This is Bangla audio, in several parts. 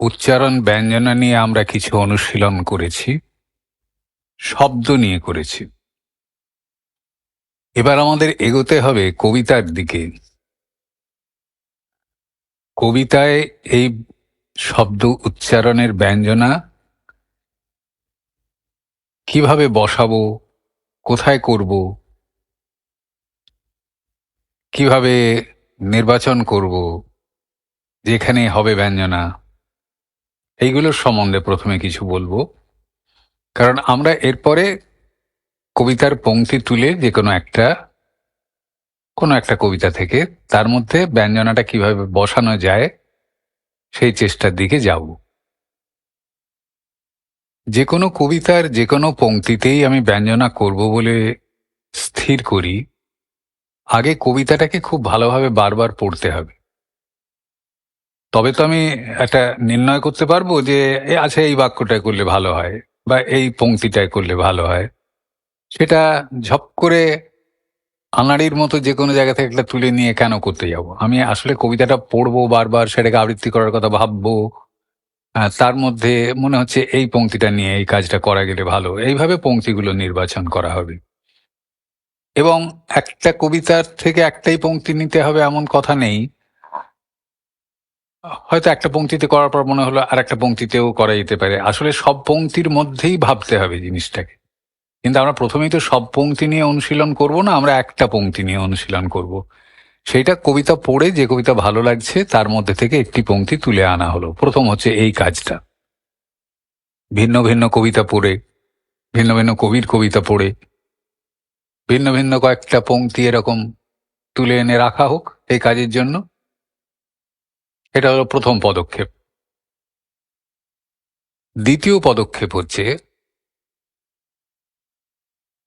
উচ্চারণ ব্যঞ্জনা নিয়ে আমরা কিছু অনুশীলন করেছি, শব্দ নিয়ে করেছি। এবার আমাদের এগোতে হবে কবিতার দিকে। কবিতায় এই শব্দ উচ্চারণের ব্যঞ্জনা, কীভাবে বসাবো, কোথায় করব, কীভাবে নির্বাচন করব, যেখানে হবে ব্যঞ্জনা। এইগুলোর সম্বন্ধে প্রথমে কিছু বলব। কারণ আমরা এরপরে কবিতার পংক্তি তুলে যে কোনো একটা কোনো একটা কবিতা থেকে, তার মধ্যে ব্যঞ্জনাটা কীভাবে বসানো যায়, সেই চেষ্টার দিকে যাব। যে কোনো কবিতার যে কোনো পংক্তিতেই আমি ব্যঞ্জনা করব বলে স্থির করি। আগে কবিতাটাকে খুব ভালোভাবে বারবার পড়তে হবে। তবে তো আমি একটা নির্ণয় করতে পারব যে আচ্ছা এই বাক্যটায় করলে ভালো হয় বা এই পংক্তিটায় করলে ভালো হয়। সেটা ঝপ করে আনাড়ির মতো যে কোনো জায়গা থেকে একটা তুলে নিয়ে কেন করতে যাব? আমি আসলে কবিতাটা পড়ব, বারবার সেটাকে আবৃত্তি করার কথা ভাববো। তার মধ্যে মনে হচ্ছে এই পংক্তিটা নিয়ে এই কাজটা করা গেলে ভালো। এইভাবে পংক্তিগুলো নির্বাচন করা হবে। এবং একটা কবিতার থেকে একটাই পংক্তি নিতে হবে এমন কথা নেই। হয়তো একটা পংক্তিতে করার পর মনে হলো আর একটা পংক্তিতেও করা যেতে পারে। আসলে সব পংক্তির মধ্যেই ভাবতে হবে জিনিসটাকে। কিন্তু আমরা প্রথমেই তো সব পংক্তি নিয়ে অনুশীলন করব না, আমরা একটা পংক্তি নিয়ে অনুশীলন করব। সেইটা কবিতা পড়ে যে কবিতা ভালো লাগছে, তার মধ্যে থেকে একটি পংক্তি তুলে আনা হলো। প্রথম হচ্ছে এই কাজটা। ভিন্ন ভিন্ন কবিতা পড়ে, ভিন্ন ভিন্ন কবির কবিতা পড়ে, ভিন্ন ভিন্ন কয়েকটা পংক্তি এরকম তুলে এনে রাখা হোক এই কাজের জন্য। এটা হলো প্রথম পদক্ষেপ। দ্বিতীয় পদক্ষেপ হচ্ছে,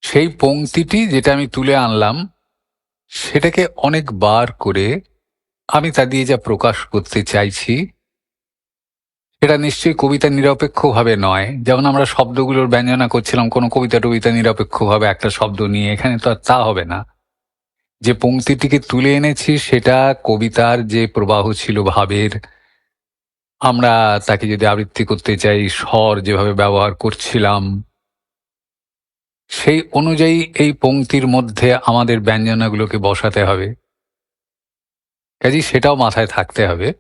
সেই পংক্তিটি যেটা আমি তুলে আনলাম, সেটাকে অনেকবার করে আমি তা দিয়ে যা প্রকাশ করতে চাইছি, সেটা নিশ্চয়ই কবিতা নিরপেক্ষভাবে নয়। যেমন আমরা শব্দগুলোর ব্যঞ্জনা করছিলাম, কোনো কবিতা টবিতা নিরপেক্ষভাবে একটা শব্দ নিয়ে, এখানে তো আর তা হবে না। যে পংক্তিটিকে তুলে এনেছি, সেটা কবিতার যে প্রবাহ ছিল ভাবের, আমরা তাকে যদি আবৃত্তি করতে চাই, স্বর যেভাবে ব্যবহার করছিলাম, সেই অনুযায়ী এই পংক্তির মধ্যে আমাদের ব্যঞ্জনাগুলোকে বসাতে হবে। কাজে সেটাও মাথায় থাকতে হবে।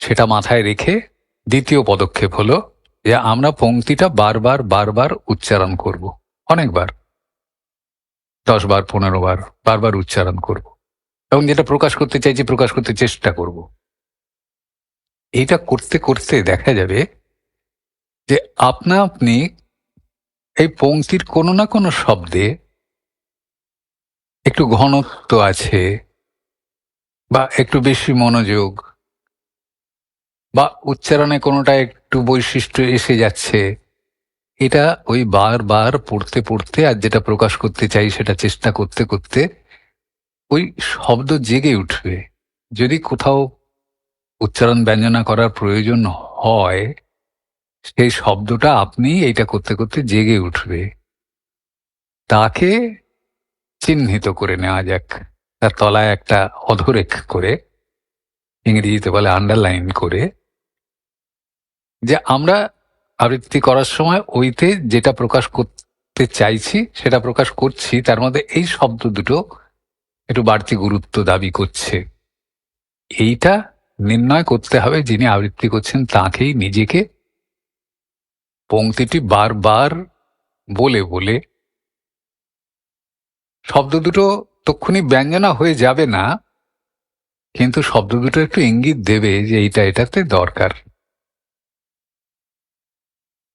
সেটা মাথায় রেখে দ্বিতীয় পদক্ষেপ হলো যে আমরা পংক্তিটা বারবার বারবার উচ্চারণ করব। অনেকবার। দশ বার, পনেরো বার, বারবার উচ্চারণ করব। এবং যেটা প্রকাশ করতে চাইছি, প্রকাশ করতে চেষ্টা করব। এইটা করতে করতে দেখা যাবে যে আপনা আপনি এই পংক্তির কোনো না কোনো শব্দে একটু ঘনত্ব আছে বা একটু বেশি মনোযোগ বা উচ্চারণে কোনোটা একটু বৈশিষ্ট্য এসে যাচ্ছে। এটা ওই বারবার পড়তে পড়তে আর যেটা প্রকাশ করতে চাই সেটা চেষ্টা করতে করতে ওই শব্দ জেগে উঠবে। যদি কোথাও উচ্চারণ ব্যঞ্জনা করার প্রয়োজন হয়, সেই শব্দটা আপনি এইটা করতে করতে জেগে উঠবে। তাকে চিহ্নিত করে নেওয়া যাক। তার তলায় একটা অধরেখ করে, ইংরেজিতে বলে আন্ডারলাইন করে, যে আমরা আবৃত্তি করার সময় ওইতে যেটা প্রকাশ করতে চাইছি, সেটা প্রকাশ করছি, তার মধ্যে এই শব্দ দুটো একটু বাড়তি গুরুত্ব দাবি করছে। এইটা নির্ণয় করতে হবে যিনি আবৃত্তি করছেন, তাকেই নিজেকে পংক্তিটি বারবার বলে বলে। শব্দ দুটো তক্ষুনি ব্যঞ্জনা হয়ে যাবে না, কিন্তু শব্দ দুটো একটু ইঙ্গিত দেবে যে এইটা এটাতে দরকার।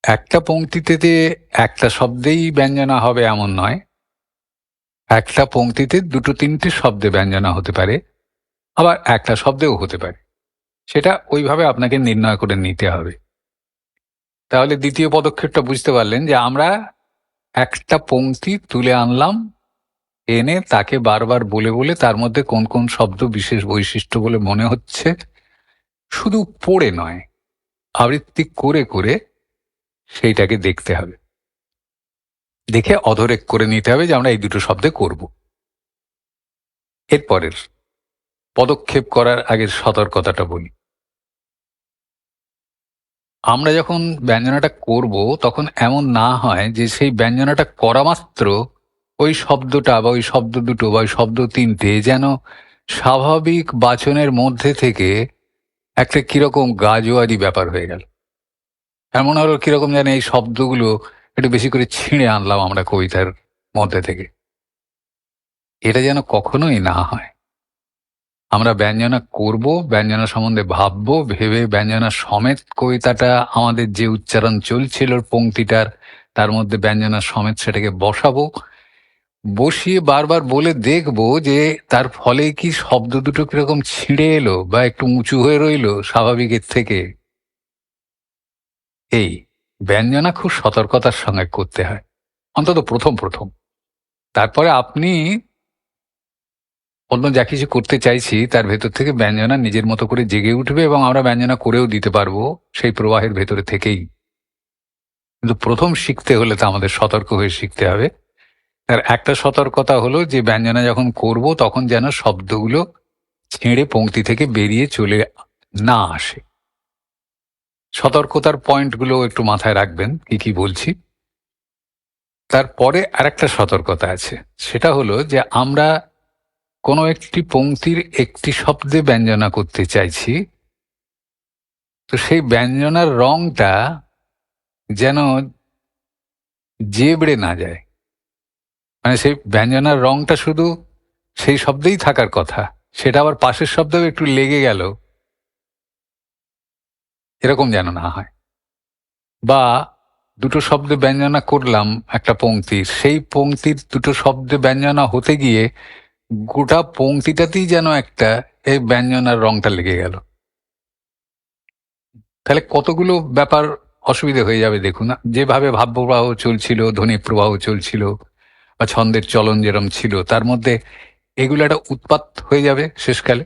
একটা পংক্তিতে একটা শব্দেই ব্যঞ্জনা হবে এমন নয়। একটা পংক্তিতে দুটো তিনটে শব্দে ব্যঞ্জনা হতে পারে, আবার একটা শব্দেও হতে পারে। সেটা ওইভাবে আপনাকে নির্ণয় করে নিতে হবে। তাহলে দ্বিতীয় পদক্ষেপটা বুঝতে পারলেন যে আমরা একটা পংক্তি তুলে আনলাম, এনে তাকে বারবার বলে বলে তার মধ্যে কোন কোন শব্দ বিশেষ বৈশিষ্ট্য বলে মনে হচ্ছে, শুধু পড়ে নয়, আবৃত্তি করে করে সেইটাকে দেখতে হবে। দেখে অধরেক করে নিতে হবে যে আমরা এই দুটো শব্দে করব। এরপরের পদক্ষেপ করার আগের সতর্কতাটা বলি। আমরা যখন ব্যঞ্জনাটা করব, তখন এমন না হয় যে সেই ব্যঞ্জনাটা করা মাত্র ওই শব্দটা বা ওই শব্দ দুটো বা ওই শব্দ তিনটে যেন স্বাভাবিক বাচনের মধ্যে থেকে একটা কীরকম গাজোয়ারি ব্যাপার হয়ে গেল। এমন হলো কীরকম যেন এই শব্দগুলো একটু বেশি করে ছিঁড়ে আনলাম আমরা কবিতার মধ্যে থেকে। এটা যেন কখনোই না হয়। আমরা ব্যঞ্জনা করব, ব্যঞ্জনা সম্বন্ধে ভাববো, ভেবে ব্যঞ্জনা সমেত কবিতাটা আমাদের যে উচ্চারণ চলছিল পংক্তিটার তার মধ্যে ব্যঞ্জনা সমেত সেটাকে বসাবো। বসিয়ে বারবার বলে দেখব যে তার ফলে কি শব্দ দুটো কীরকম ছিঁড়ে এলো বা একটু উঁচু হয়ে রইল স্বাভাবিকের থেকে। এই ব্যঞ্জনা খুব সতর্কতার সঙ্গে করতে হয়। অন্তত প্রথম প্রথম। তারপরে আপনি অন্য যা কিছু করতে চাইছি, তার ভেতর থেকে ব্যঞ্জনা নিজের মতো করে জেগে উঠবে এবং আমরা ব্যঞ্জনা করেও দিতে পারব সেই প্রবাহের ভেতরে থেকেই। কিন্তু প্রথম শিখতে হলে তো আমাদের সতর্ক হয়ে শিখতে হবে। আর একটা সতর্কতা হলো যে ব্যঞ্জনা যখন করব, তখন যেন শব্দগুলো ছেড়ে পংক্তি থেকে বেরিয়ে চলে না আসে। সতর্কতার পয়েন্টগুলো একটু মাথায় রাখবেন, কি কি বলছি। তারপরে আরেকটা সতর্কতা আছে, সেটা হলো যে আমরা কোনো একটি পংক্তির একটি শব্দে ব্যঞ্জনা করতে চাইছি, তো সেই ব্যঞ্জনার রংটা যেন জেবড়ে না যায়। মানে সেই ব্যঞ্জনার রংটা শুধু সেই শব্দেই থাকার কথা, সেটা আবার পাশের শব্দেও একটু লেগে গেল এরকম যেন না হয়। বা দুটো শব্দে ব্যঞ্জনা করলাম একটা পংক্তির সেই পংক্তির দুটো শব্দে ব্যঞ্জনা হতে গিয়ে গোটা পংক্তিটাতেই যেন একটা এই ব্যঞ্জনার রংটা লেগে গেল। তাহলে কতগুলো ব্যাপার অসুবিধে হয়ে যাবে দেখুন। যেভাবে ভাবপ্রবাহ চলছিল, ধ্বনি প্রবাহ চলছিল বা ছন্দের চলন যেরম ছিল, তার মধ্যে এগুলো একটা উৎপাত হয়ে যাবে শেষকালে।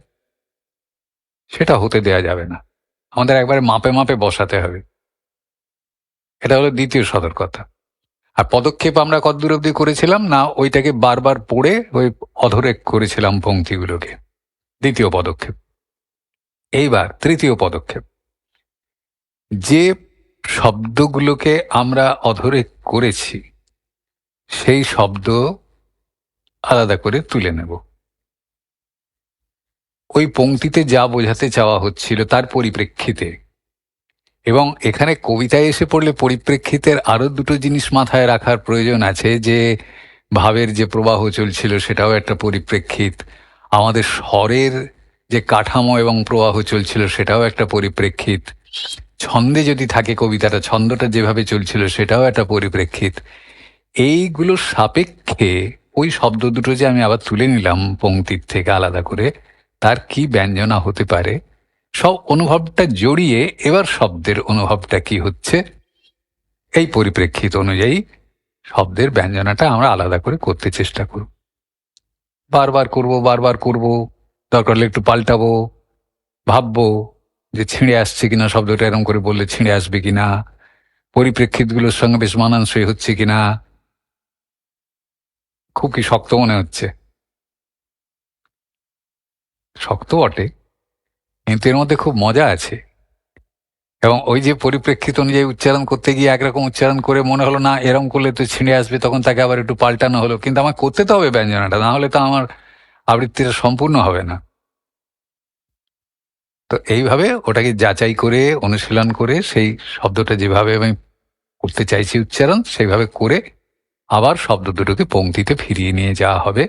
সেটা হতে দেয়া যাবে না। আমাদের একবারে মাপে মাপে বসাতে হবে। এটা হলো দ্বিতীয় সতর্কতা। আর পদক্ষেপ আমরা কতদূর অব্দি করেছিলাম না ওইটাকে বারবার পড়ে ওই অধরে করেছিলাম পঙ্ক্তিগুলোকে। দ্বিতীয় পদক্ষেপ। এইবার তৃতীয় পদক্ষেপ। যে শব্দগুলোকে আমরা অধরে করেছি, সেই শব্দ আলাদা করে তুলে নেব। ওই পংক্তিতে যা বোঝাতে চাওয়া হচ্ছিল তার পরিপ্রেক্ষিতে। এবং এখানে কবিতায় এসে পড়লে পরিপ্রেক্ষিতের আরও দুটো জিনিস মাথায় রাখার প্রয়োজন আছে যে, ভাবের যে প্রবাহ চলছিল সেটাও একটা পরিপ্রেক্ষিত। আমাদের স্বরের যে কাঠামো এবং প্রবাহ চলছিল সেটাও একটা পরিপ্রেক্ষিত। ছন্দে যদি থাকে কবিতাটা, ছন্দটা যেভাবে চলছিল সেটাও একটা পরিপ্রেক্ষিত। এইগুলো সাপেক্ষে ওই শব্দ দুটো যে আমি আবার তুলে নিলাম পংক্তির থেকে আলাদা করে তার কি ব্যঞ্জনা হতে পারে? সব অনুভবটা জড়িয়ে এবার শব্দের অনুভবটা কি হচ্ছে? এই পরিপ্রেক্ষিত অনুযায়ী শব্দের ব্যঞ্জনাটা আমরা আলাদা করে করতে চেষ্টা করব। বারবার করব বারবার করব, দরকার হলে একটু পাল্টাবো, ভাববো যে ছিঁড়ে আসছে কিনা, শব্দটা এরকম করে বললে ছিঁড়ে আসবে কিনা, পরিপ্রেক্ষিতগুলোর সঙ্গে বেশ মানানসই হচ্ছে কিনা, খুব কি শক্ত মনে হচ্ছে। শক্ত বটে, কিন্তু এর মধ্যে খুব মজা আছে। এবং ওই যে পরিপ্রেক্ষিত অনুযায়ী উচ্চারণ করতে গিয়ে একরকম উচ্চারণ করে মনে হলো, না এরকম করলে তো ছিঁড়ে আসবে, তখন তাকে আবার একটু পাল্টানো হলো। কিন্তু আমার করতে তো হবে ব্যঞ্জনাটা, না হলে তো আমার আবৃত্তিটা সম্পূর্ণ হবে না। তো এইভাবে ওটাকে যাচাই করে, অনুশীলন করে, সেই শব্দটা যেভাবে আমি করতে চাইছি উচ্চারণ, সেইভাবে করে আবার শব্দ দুটোকে পংক্তিতে ফিরিয়ে নিয়ে যাওয়া হবে।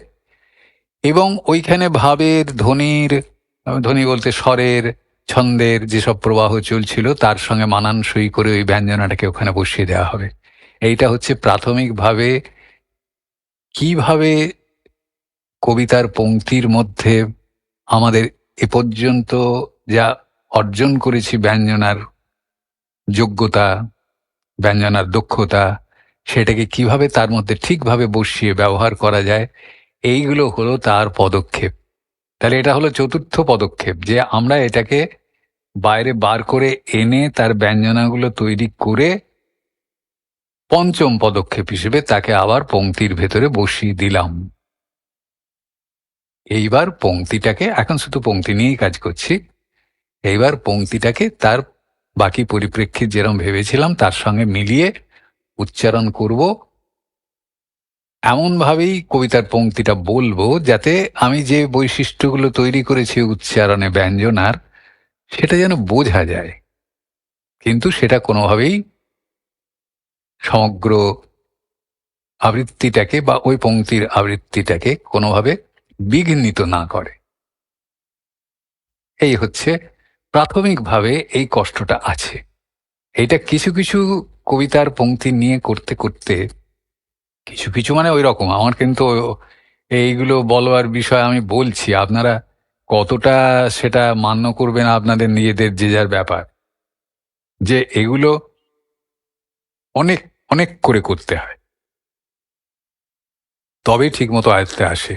এবং ওইখানে ভাবের, ধ্বনির, ধ্বনি বলতে স্বরের, ছন্দের যেসব প্রবাহ চলছিল, তার সঙ্গে মানানসই করে ওই ব্যঞ্জনাটাকে ওখানে বসিয়ে দেওয়া হবে। এইটা হচ্ছে প্রাথমিকভাবে কীভাবে কবিতার পংক্তির মধ্যে আমাদের এ পর্যন্ত যা অর্জন করেছি ব্যঞ্জনার যোগ্যতা, ব্যঞ্জনার দক্ষতা, সেটাকে কীভাবে তার মধ্যে ঠিকভাবে বসিয়ে ব্যবহার করা যায় এইগুলো হলো তার পদক্ষেপ। তাহলে এটা হলো চতুর্থ পদক্ষেপ, যে আমরা এটাকে বাইরে বার করে এনে তার ব্যঞ্জনাগুলো তৈরি করে পঞ্চম পদক্ষেপ হিসেবে তাকে আবার পংক্তির ভেতরে বসিয়ে দিলাম। এইবার পংক্তিটাকে, এখন শুধু পংক্তি নিয়েই কাজ করছি, এইবার পংক্তিটাকে তার বাকি পরিপ্রেক্ষিত যেরকম ভেবেছিলাম তার সঙ্গে মিলিয়ে উচ্চারণ করব। এমনভাবেই কবিতার পংক্তিটা বলব যাতে আমি যে বৈশিষ্ট্যগুলো তৈরি করেছি উচ্চারণে ব্যঞ্জনার, সেটা যেন বোঝা যায়। কিন্তু সেটা কোনোভাবেই সমগ্র আবৃত্তিটাকে বা ওই পংক্তির আবৃত্তিটাকে কোনোভাবে বিঘ্নিত না করে। এই হচ্ছে প্রাথমিকভাবে এই কষ্টটা আছে। এটা কিছু কিছু কবিতার পংক্তি নিয়ে করতে করতে কিছু কিছু মানে ওই রকম আমার কিন্তু এইগুলো বলবার বিষয় আমি বলছি, আপনারা কতটা সেটা মান্য করবেন আপনাদের নিজেদের যে যার ব্যাপার, যে এগুলো অনেক অনেক করে করতে হয়। তবেই ঠিকমতো আয়ত্তে আসে।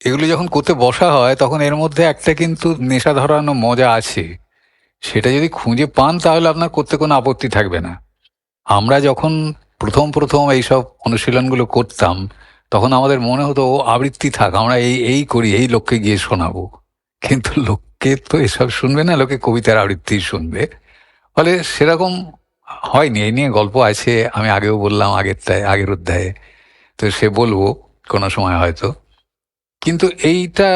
এগুলো যখন করতে বসা হয়, তখন এর মধ্যে একটা কিন্তু নেশা ধরানো মজা আছে। সেটা যদি খুঁজে পান, তাহলে আপনার করতে কোনো আপত্তি থাকবে না। আমরা যখন প্রথম প্রথম এইসব অনুশীলনগুলো করতাম, তখন আমাদের মনে হতো, ও, আবৃত্তি থাক, আমরা এই এই করি, এই লোককে গিয়ে শোনাবো। কিন্তু লোককে তো এসব শুনবে না, লোকে কবিতার আবৃত্তি শুনবে। ফলে সেরকম হয়নি, এই নিয়ে গল্প আছে, আমি আগেও বললাম আগেরটায় আগের অধ্যায়ে। তো সে বলব, কোনো সময় হয়তো। কিন্তু এইটা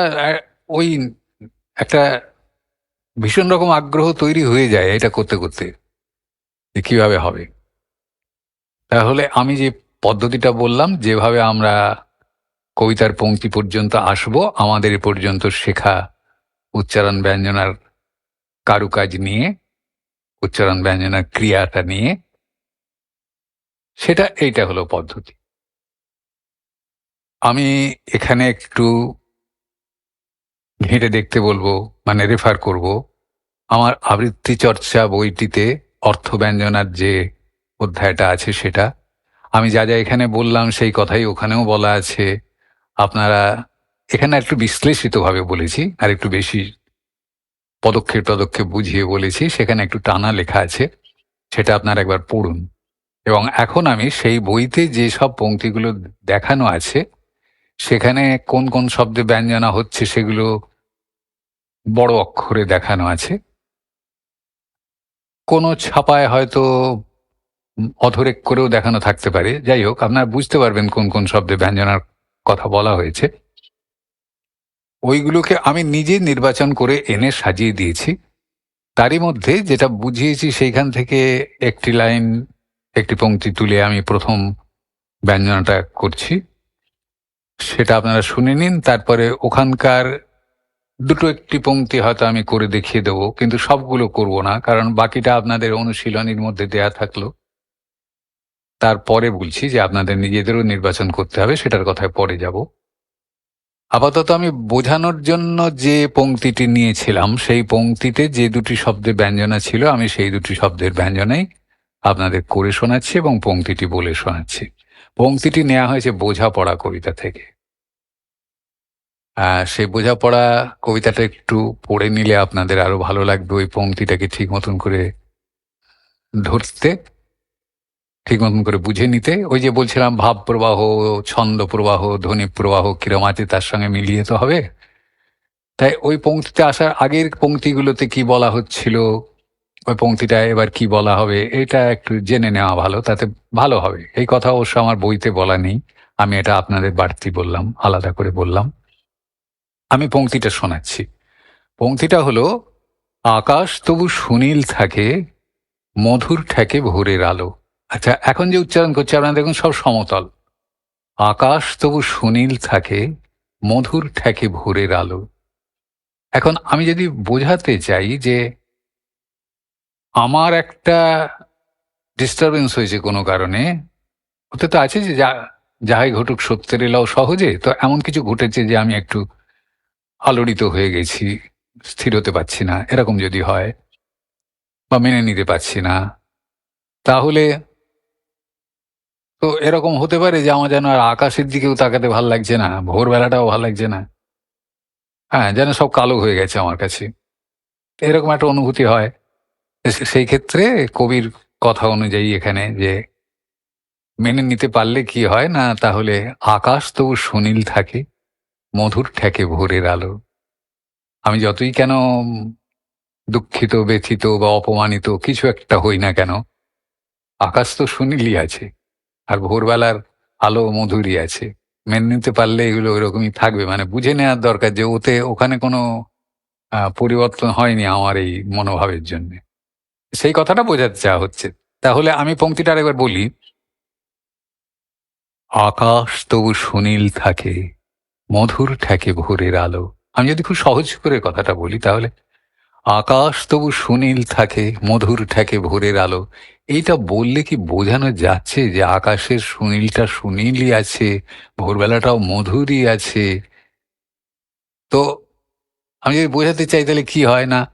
ওই একটা ভীষণ রকম আগ্রহ তৈরি হয়ে যায় এটা করতে করতে, যে কীভাবে হবে। তাহলে আমি যে পদ্ধতিটা বললাম, যেভাবে আমরা কবিতার পংক্তি পর্যন্ত আসব, আমাদের পর্যন্ত শেখা উচ্চারণ ব্যঞ্জনার কারুকাজ নিয়ে, উচ্চারণ ব্যঞ্জনার ক্রিয়াটা নিয়ে, সেটা এইটা হলো পদ্ধতি। আমি এখানে একটু ঘেঁটে দেখতে বলব মানে রেফার করব। আমার আবৃত্তি চর্চা বইটিতে অর্থ ব্যঞ্জনার যে অধ্যায়টা আছে সেটা। আমি যা যা এখানে বললাম সেই কথাই ওখানেও বলা আছে। আপনারা এখানে একটু বিশ্লেষিতভাবে বলেছি, আর একটু বেশি পদক্ষেপ পদক্ষেপ বুঝিয়ে বলেছি। সেখানে একটু টানা লেখা আছে, সেটা আপনারা একবার পড়ুন। এবং এখন আমি সেই বইতে যে সব পংক্তিগুলো দেখানো আছে, সেখানে কোন কোন শব্দে ব্যঞ্জনা হচ্ছে সেগুলো বড় অক্ষরে দেখানো আছে। কোনো ছাপায় হয়তো অধরেক করেও দেখানো থাকতে পারে। যাই হোক, আপনারা বুঝতে পারবেন কোন কোন শব্দে ব্যঞ্জনার কথা বলা হয়েছে। ওইগুলোকে আমি নিজে নির্বাচন করে এনে সাজিয়ে দিয়েছি। তারই মধ্যে যেটা বুঝিয়েছি সেইখান থেকে একটি লাইন, একটি পংক্তি তুলে আমি প্রথম ব্যঞ্জনাটা করছি। সেটা আপনারা শুনে নিন, তারপরে ওখানকার দুটো একটি পংক্তি হয়তো আমি করে দেখিয়ে দেবো, কিন্তু সবগুলো করব না, কারণ বাকিটা আপনাদের অনুশীলনীর মধ্যে দেয়া থাকল। তারপরে বলছি যে আপনাদের নিজেদেরও নির্বাচন করতে হবে, সেটার কথায় পরে যাব। আপাতত আমি বোঝানোর জন্য যে পংক্তিটি নিয়েছিলাম, সেই পংক্তিতে যে দুটি শব্দে ব্যঞ্জনা ছিল, আমি সেই দুটি শব্দের ব্যঞ্জনাই আপনাদের করে শোনাচ্ছি এবং পংক্তিটি বলে শোনাচ্ছি। পংক্তিটি নেওয়া হয়েছে বোঝাপড়া কবিতা থেকে। সেই বোঝাপড়া কবিতাটা একটু পড়ে নিলে আপনাদের আরও ভালো লাগবে ওই পংক্তিটাকে ঠিক মতন করে ধরতে। ঠিক মতন করে বুঝে নিতে। ওই যে বলছিলাম, ভাব প্রবাহ, ছন্দ প্রবাহ, ধ্বনি প্রবাহ কিরম আছে তার সঙ্গে মিলিয়ে তো হবে। তাই ওই পংক্তিতে আসার আগের পংক্তিগুলোতে কি বলা হচ্ছিল, ওই পংক্তিটা এবার কি বলা হবে, এটা একটু জেনে নেওয়া ভালো, তাতে ভালো হবে। এই কথা অবশ্য আমার বইতে বলা নেই, আমি এটা আপনাদের বাড়তি বললাম, আলাদা করে বললাম। আমি পংক্তিটা শোনাচ্ছি। পংক্তিটা হলো, আকাশ তবু সুনীল থাকে, মধুর ঠেকে ভোরের আলো। আচ্ছা এখন যে উচ্চারণ করছি, আপনারা দেখুন সব সমতল। আকাশ তবু সুনীল থাকে, মধুর ঠেকে ভোরের আলো। এখন আমি যদি বোঝাতে চাই যে আমার একটা ডিস্টারবেন্স হয়েছে কোনো কারণে, ওতে তো আছে যে যা, যাহাই ঘটুক সত্যের এলাও সহজে, তো এমন কিছু ঘটেছে যে আমি একটু আলোড়িত হয়ে গেছি, স্থির হতে পারছি না, এরকম যদি হয় বা মেনে নিতে পারছি না, তাহলে তো এরকম হতে পারে যে আমার যেন আর আকাশের দিকেও তাকাতে ভালো লাগছে না, ভোরবেলাটাও ভালো লাগছে না। হ্যাঁ যেন সব কালো হয়ে গেছে আমার কাছে। এরকম একটা অনুভূতি হয়। সেই ক্ষেত্রে কবির কথা অনুযায়ী এখানে যে মেনে নিতে পারলে কি হয় না, তাহলে আকাশ তবু সুনীল থাকে, মধুর ঠেকে ভোরের আলো। আমি যতই কেন দুঃখিত, ব্যথিত বা অপমানিত কিছু একটা হই না কেন, আকাশ তো সুনীলই আছে। আর ভোরবেলার আলো মধুরই আছে। মেনে নিতে পারলে এগুলো ওইরকমই থাকবে। মানে বুঝে নেওয়ার দরকার যে ওতে, ওখানে কোনো পরিবর্তন হয়নি আমার এই মনোভাবের জন্য। সেই কথাটা বোঝাতে চাওয়া হচ্ছে। তাহলে আমি পংক্তিটা আরেকবার বলি। আকাশ তবু সুনীল থাকে, মধুর ঠেকে ভোরের আলো। আমি যদি খুব সহজ করে কথাটা বলি তাহলে আকাশ তবু সুনীল থাকে, মধুর ঠেকে ভোরের আলো। এইটা বললে কি বোঝানো যাচ্ছে যে আকাশের সুনীলটা সুনীলই আছে, ভোরবেলাটাও মধুরই আছে? তো আমি যদি বোঝাতে চাই তাহলে কি হয় না?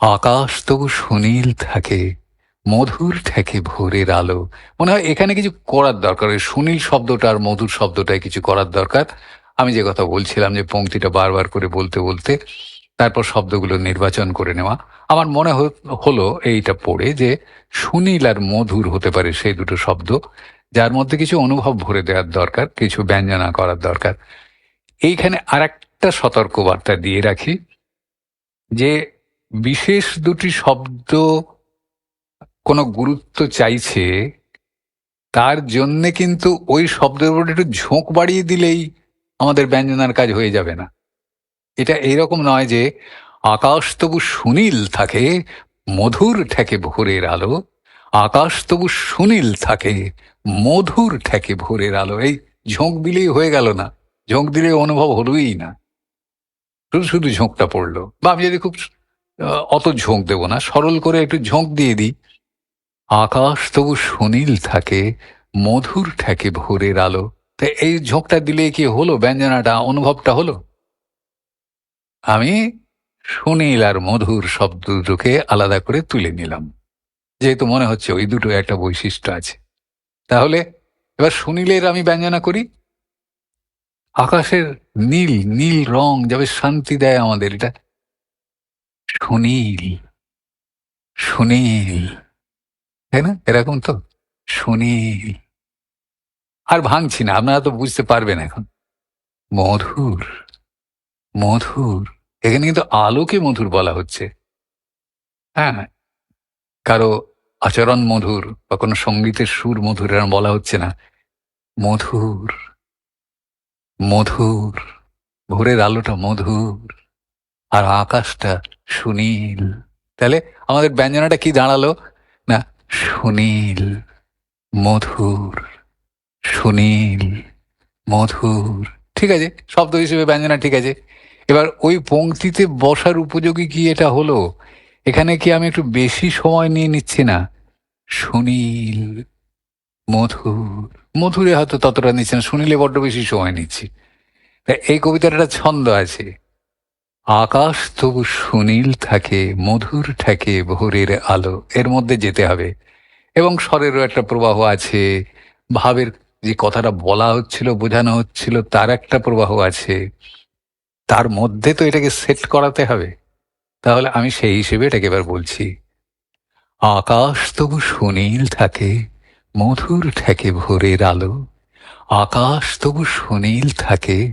আকাশ তবু সুনীল থাকে, মধুর ঠেকে ভোরের আলো। মনে হয় এখানে কিছু করার দরকার, ওই সুনীল শব্দটা আর মধুর শব্দটায় কিছু করার দরকার। আমি যে কথা বলছিলাম যে পংক্তিটা বারবার করে বলতে বলতে তারপর শব্দগুলো নির্বাচন করে নেওয়া। আমার মনে হলো এইটা পড়ে যে সুনীল আর মধুর হতে পারে সেই দুটো শব্দ, যার মধ্যে কিছু অনুভব ভরে দেওয়ার দরকার, কিছু ব্যঞ্জনা করার দরকার। এইখানে আর একটা সতর্কবার্তা দিয়ে রাখি যে বিশেষ দুটি শব্দ কোনো গুরুত্ব চাইছে, তার জন্যে কিন্তু ওই শব্দের উপর একটু ঝোঁক বাড়িয়ে দিলেই আমাদের ব্যঞ্জনার কাজ হয়ে যাবে না। এটা এইরকম নয় যে আকাশ তবু সুনীল থাকে মধুর ঠেকে ভোরের আলো। আকাশ তবু সুনীল থাকে মধুর ঠেকে ভোরের আলো। এই ঝোঁক দিলেই হয়ে গেল না। ঝোঁক দিলে অনুভব হলোই না। শুধু শুধু ঝোঁকটা পড়ল। বা আমি যদি খুব অত ঝোঁক দেবো না, সরল করে একটু ঝোঁক দিয়ে দিই। আকাশ তবু সুনীল থাকে মধুর ঠেকে ভোরের আলো। তা এই ঝোঁকটা দিলে কি হলো? ব্যঞ্জনাটা, অনুভবটা হলো? আমি সুনীল আর মধুর শব্দ দুটোকে আলাদা করে তুলে নিলাম। যেহেতু মনে হচ্ছে ওই দুটো একটা বৈশিষ্ট্য আছে। তাহলে এবার সুনীলের আমি ব্যঞ্জনা করি। আকাশের নীল নীল রং যাবে শান্তি দেয় আমাদের এটা। সুনীল সুনীল, তাই না? এরকম তো? সুনীল। আর ভাঙছি না, আপনারা তো বুঝতে পারবেন এখন। মধুর মধুর। এখানে কিন্তু আলোকে মধুর বলা হচ্ছে। হ্যাঁ কারও আচরণ মধুর বা কোনো সঙ্গীতের সুর মধুর এরম বলা হচ্ছে না। মধুর মধুর, ভোরের আলোটা মধুর, আর আকাশটা সুনীল। তাহলে আমাদের ব্যঞ্জনাটা কি দাঁড়াল? না, সুনীল, মধুর সুনীল, মধুর। ঠিক আছে, শব্দ হিসেবে ব্যঞ্জনা ঠিক আছে। এবার ওই পংক্তিতে বসার উপযোগী কি এটা হলো? এখানে কি আমি একটু বেশি সময় নিয়ে নিচ্ছি না? সুনীল, মধুর, মধুরে হয়তো ততটা নিচ্ছে না, সুনীলে বড্ড বেশি সময় নিচ্ছি। এই কবিতার একটা ছন্দ আছে। আকাশ তবু সুনীল থাকে, মধুর থাকে ভোরের আলো, এর মধ্যে যেতে হবে। এবং স্বরেরও একটা প্রবাহ আছে, ভাবের যে কথাটা বলা হচ্ছিল, বোঝানো হচ্ছিল, তার একটা প্রবাহ আছে। তার মধ্যে তো এটাকে সেট করাতে হবে। তাহলে আমি সেই হিসেবে এটাকে এবার বলছি। আকাশ তবু সুনীল থাকে, মধুর থাকে ভোরের আলো। আকাশ তবু সুনীল থাকে,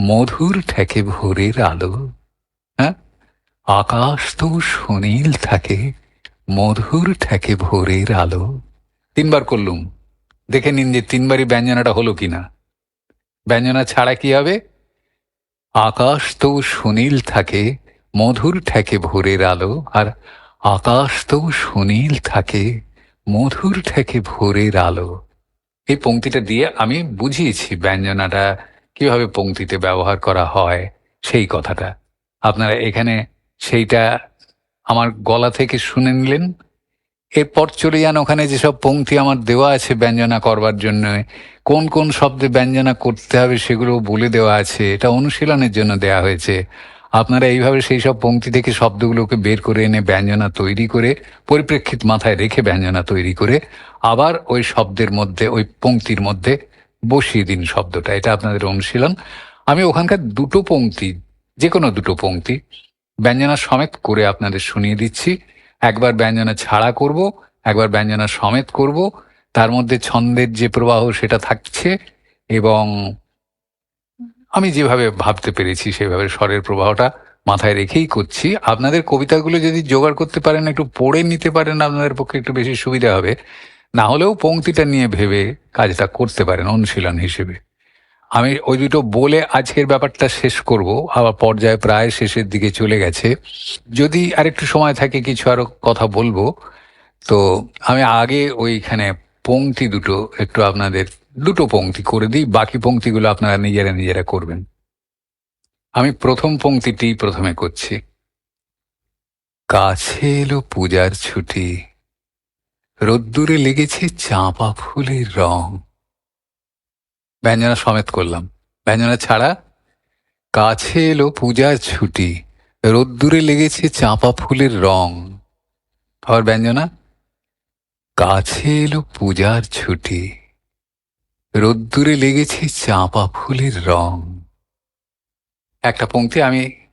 মধুর থাকে ভোরের আলো। হ্যাঁ? আকাশ তবু সুনীল থাকে, মধুর থাকে ভোরের আলো। তিনবার করলুম। দেখে নিন যে তিনবারই ব্যঞ্জনাটা হলো কিনা। ব্যঞ্জনা ছাড়া কি হবে? আকাশ তো সুনীল থাকে, মধুর ঠেকে ভোরের আলো, আর আকাশ তো সুনীল থাকে, মধুর ঠেকে ভোরের আলো। এই পংক্তিটা দিয়ে আমি বুঝিয়েছি ব্যঞ্জনাটা, কীভাবে পংক্তিতে ব্যবহার করা হয়, সেই কথাটা। আপনারা এখানে সেইটা আমার গলা থেকে শুনে নিলেন এরপর চলে যান ওখানে যেসব পংক্তি আমার দেওয়া আছে ব্যঞ্জনা করবার জন্য। কোন কোন শব্দে ব্যঞ্জনা করতে হবে সেগুলো বলে দেওয়া আছে। এটা অনুশীলনের জন্য দেওয়া হয়েছে। আপনারা এইভাবে সেই সব পংক্তি থেকে শব্দগুলোকে বের করে এনে ব্যঞ্জনা তৈরি করে, পরিপ্রেক্ষিত মাথায় রেখে ব্যঞ্জনা তৈরি করে, আবার ওই শব্দের মধ্যে, ওই পংক্তির মধ্যে বসিয়ে দিন শব্দটা। এটা আপনাদের অনুশীলন। আমি ওখানকার দুটো পংক্তি যে কোনো দুটো পংক্তি ব্যঞ্জনা সমেত করে আপনাদের শুনিয়ে দিচ্ছি। একবার ব্যঞ্জনা ছাড়া করব, একবার ব্যঞ্জনা সমেত করব। তার মধ্যে ছন্দের যে প্রবাহ সেটা থাকছে এবং আমি যেভাবে ভাবতে পেরেছি সেভাবে স্বরের প্রবাহটা মাথায় রেখেই করছি। আপনাদের কবিতাগুলো যদি জোগাড় করতে পারেন, একটু পড়ে নিতে পারেন, আপনাদের পক্ষে একটু বেশি সুবিধা হবে। না হলেও পংক্তিটা নিয়ে ভেবে কাজটা করতে পারেন অনুশীলন হিসেবে। আমি ওই দুটো বলে আজকের ব্যাপারটা শেষ করব। আবার পর্যায়ে প্রায় শেষের দিকে চলে গেছে। যদি আরেকটু সময় থাকে, কিছু আরও কথা বলব। তো আমি আগে ওইখানে পংক্তি দুটো, একটু আপনাদের দুটো পংক্তি করে দিই। বাকি পংক্তিগুলো আপনারা নিজেরা নিজেরা করবেন। আমি প্রথম পংক্তিটি প্রথমে করছি। কাছে এলো পূজার ছুটি। রোদ্দুরে লেগেছে চাঁপা ফুলের রং। ব্যঞ্জনা সমেত করলাম। ব্যঞ্জনা ছাড়া কাছে এলো পূজার ছুটি। রোদ্দুরে লেগেছে চাঁপা ফুলের রং। আবার ব্যঞ্জনা কাছে এলো পূজার ছুটি। রোদ্দুরে লেগেছে চাঁপা ফুলের রং। একটা পংক্তি আমি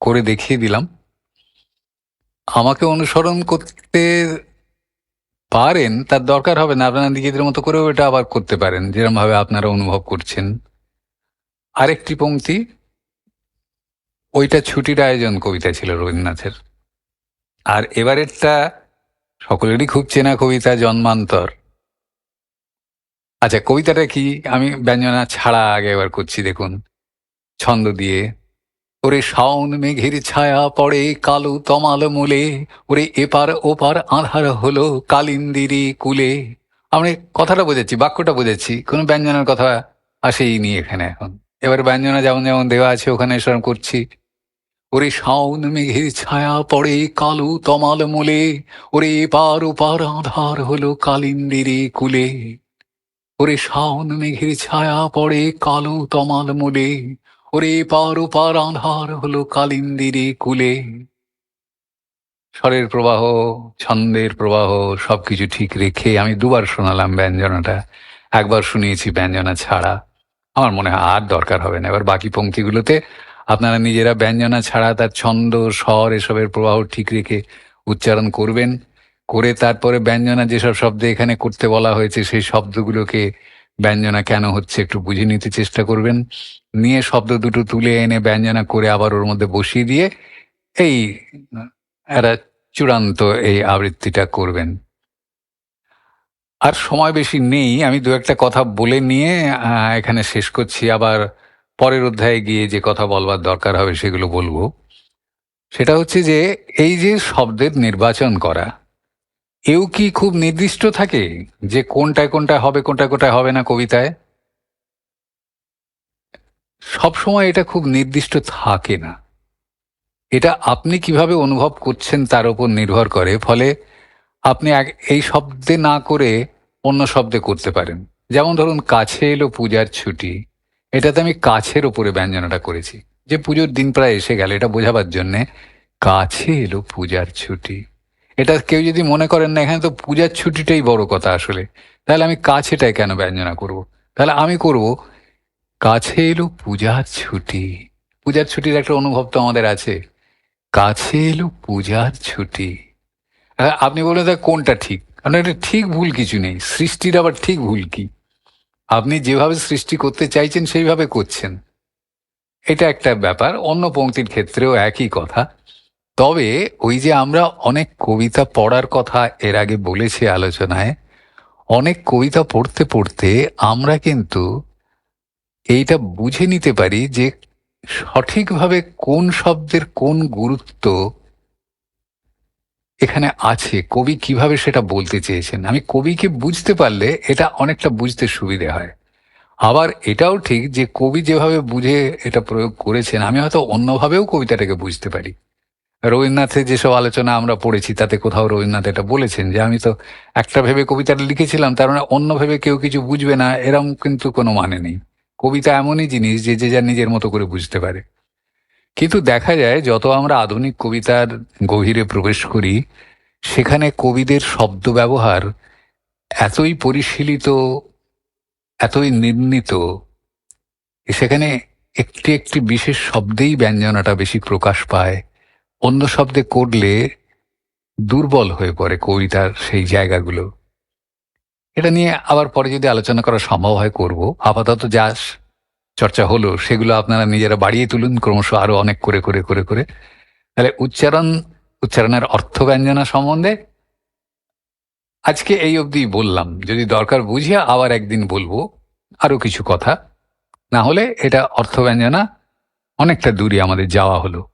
করে দেখিয়ে দিলাম। আমাকে অনুসরণ করতে পারেন, তার দরকার হবে না। আপনারা নিজেদের মতো করেও এটা আবার করতে পারেন। যেরকম ভাবে আপনারা অনুভব করছেন। আরেকটি পংক্তি ওইটা ছুটির আয়োজন কবিতা ছিল রবীন্দ্রনাথের। আর এবারেরটা সকলেরই খুব চেনা কবিতা, জন্মান্তর। আচ্ছা কবিতাটা কি? আমি ব্যঞ্জনা ছাড়া আগে এবার করছি, দেখুন। ছন্দ দিয়ে। ওরে শাওন মেঘের ছায়া পড়ে কালো তমাল মূলে, ওরে এপার ওপার আধার হলো কালিন্দিরি কুলে। আমি কথাটা বোঝাচ্ছি বাক্যটা বোঝাচ্ছি কোনো ব্যঞ্জনের কথা আসেই নি এখানে এখন। এবার ব্যঞ্জনা যেমন যেমন দেওয়া আছে, ওখানে সেরকম করছি। ওরে শাওন মেঘের ছায়া পড়ে কালো তমাল মূলে, ওরে এপার ওপার আধার হলো কালিন্দিরি কুলে। ওরে শাওন মেঘের ছায়া পড়ে কালো তমাল মূলে ওরে পার পার আধার হলো কালিন্দিরে কুলে। স্বরের প্রবাহ, ছন্দের প্রবাহ, সবকিছু ঠিক রেখে আমি দুবার শোনালাম ব্যঞ্জনাটা। একবার শুনিয়েছি ব্যঞ্জনা ছাড়া। আমার মনে হয় আর দরকার হবে না। এবার বাকি পংক্তিগুলোতে আপনারা নিজেরা ব্যঞ্জনা ছাড়া তার ছন্দ, স্বর, এসবের প্রবাহ ঠিক রেখে উচ্চারণ করবেন। করে তারপরে ব্যঞ্জনা যেসব শব্দ এখানে করতে বলা হয়েছে, সেই শব্দগুলোকে ব্যঞ্জনা কেন হচ্ছে একটু বুঝে নিতে চেষ্টা করবেন। নিয়ে শব্দ দুটো তুলে এনে ব্যঞ্জনা করে আবার ওর মধ্যে বসিয়ে দিয়ে এই একটা চূড়ান্ত এই আবৃত্তিটা করবেন। আর সময় বেশি নেই, আমি দু একটা কথা বলে নিয়ে এখানে শেষ করছি। আবার পরের অধ্যায়ে গিয়ে যে কথা বলবার দরকার হবে সেগুলো বলব। সেটা হচ্ছে যে এই যে শব্দের নির্বাচন করা এও কি খুব নির্দিষ্ট থাকে যে কোনটায় কোনটায় হবে, কোনটায় কোনটায় হবে না কবিতায়? সব সময় এটা খুব নির্দিষ্ট থাকে না। এটা আপনি কীভাবে অনুভব করছেন তার উপর নির্ভর করে, ফলে আপনি এই শব্দে না করে অন্য শব্দে করতে পারেন। যেমন ধরুন, কাছে এলো পূজার ছুটি। এটাতে আমি কাছের ওপরে ব্যঞ্জনাটা করেছি। যে পুজোর দিন প্রায় এসে গেল, এটা বোঝাবার জন্যে, কাছে এলো পূজার ছুটি। এটা কেউ যদি মনে করেন না, এখানে তো পূজার ছুটিটাই বড় কথা আসলে। তাহলে আমি কাছেটাই কেন ব্যঞ্জনা করব। তাহলে আমি করব, কাছে এলো পূজার ছুটি। পূজার ছুটির একটা অনুভব তো আমাদের আছে। কাছে এলো পূজার ছুটি। আপনি বললেন তা কোনটা ঠিক? কারণ এটা ঠিক ভুল কিছু নেই। সৃষ্টির আবার ঠিক ভুল কি? আপনি যেভাবে সৃষ্টি করতে চাইছেন, সেইভাবে করছেন। এটা একটা ব্যাপার। অন্য পংক্তির ক্ষেত্রেও একই কথা। তবে ওই যে আমরা অনেক কবিতা পড়ার কথা এর আগে বলেছি আলোচনায়, অনেক কবিতা পড়তে পড়তে আমরা কিন্তু এইটা বুঝে নিতে পারি যে সঠিকভাবে কোন শব্দের কোন গুরুত্ব এখানে আছে, কবি কীভাবে সেটা বলতে চেয়েছেন। আমি কবিকে বুঝতে পারলে এটা অনেকটা বুঝতে সুবিধে হয়। আবার এটাও ঠিক যে কবি যেভাবে বুঝে এটা প্রয়োগ করেছেন, আমি হয়তো অন্যভাবেও কবিতাটাকে বুঝতে পারি। রবীন্দ্রনাথের যেসব আলোচনা আমরা পড়েছি, তাতে কোথাও রবীন্দ্রনাথ এটা বলেছেন যে, আমি তো একটা ভেবে কবিতাটা লিখেছিলাম, তার মানে অন্য ভেবে কেউ কিছু বুঝবে না, এরম কিন্তু কোনো মানে নেই। কবিতা এমনই জিনিস যে যে যার নিজের মতো করে বুঝতে পারে। কিন্তু দেখা যায়, যত আমরা আধুনিক কবিতার গভীরে প্রবেশ করি, সেখানে কবিদের শব্দ ব্যবহার এতই পরিশীলিত, এতই নির্ণীত, সেখানে একটি একটি বিশেষ শব্দেই ব্যঞ্জনাটা বেশি প্রকাশ পায়। অন্য শব্দে করলে দুর্বল হয়ে পড়ে কবিতার সেই জায়গাগুলো। এটা নিয়ে আবার পরে যদি আলোচনা করা সম্ভব হয় করব। আপাতত যা চর্চা হলো সেগুলো আপনারা নিজেরা বাড়িয়ে তুলুন, ক্রমশ আরও অনেক করে করে করে করে। তাহলে উচ্চারণ, উচ্চারণের অর্থ ব্যঞ্জনা সম্বন্ধে আজকে এই অবধি বললাম। যদি দরকার বুঝিয়ে আবার একদিন বলব আরও কিছু কথা। না হলে এটা অর্থ ব্যঞ্জনা অনেকটা দূরে আমাদের যাওয়া হলো।